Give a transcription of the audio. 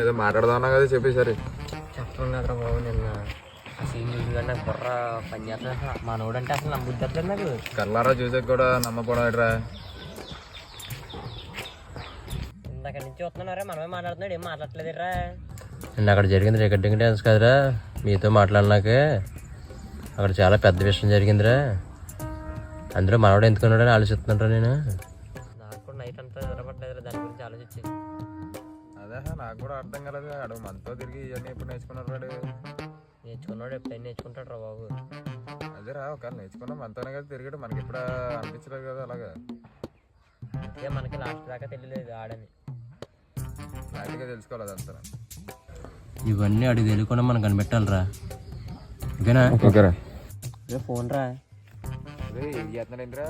ఏదో మాట్లాడదామన్నా కదా చెప్పేసరి కదరా బాబు నిన్న. ఆ సీన్ చూసి నాకు బుర్ర పని చేస్తుంది అసలు. మనోడు అంటే అసలు నమ్ముద్ది నాకు. కల్లారా చూసాక కూడా నమ్మపోవడం ఏంట్రా ఇందాక నుంచి వస్తున్నారా? మనమే మాట్లాడుతున్నాడు. ఏం మాట్లాడలేదురా అండ్ అక్కడ జరిగింది రికార్డింగ్ డ్యాన్స్ కదరా. మీతో మాట్లాడినాకే అక్కడ చాలా పెద్ద విషయం జరిగిందిరా. అందులో మనవాడు ఎందుకున్నాడని ఆలోచిస్తున్నారా నేను. నాకు కూడా నైట్ అంతా నిద్రపట్టలేదురా. దాని గురించి ఆలోచించి. అదే నాకు కూడా అర్థం కలదు. అడు మనతో తిరిగి ఇవన్నీ ఎప్పుడు నేర్చుకున్నారు వాడు? నేర్చుకున్నాడు ఎప్పుడైనా నేర్చుకుంటాడు రా బాబు. అదేరా ఒకవేళ నేర్చుకున్నాం మనతోనే కదా తిరిగాడు. మనకి ఎప్పుడు అనిపించలేదు కదా అలాగా? అందుకే మనకి లాస్ట్ దాకా తెలియలేదు ఆడని. క్లారిటీగా తెలుసుకోవాలి అదంతా. ఇవన్నీ అడిగి తెలియకుండా మనం కనిపెట్టాలిరా. ఓకేనా? ఓకేరా ఫోన్ రా. అదే ఏం చేస్తున్నాడు ఏంట్రా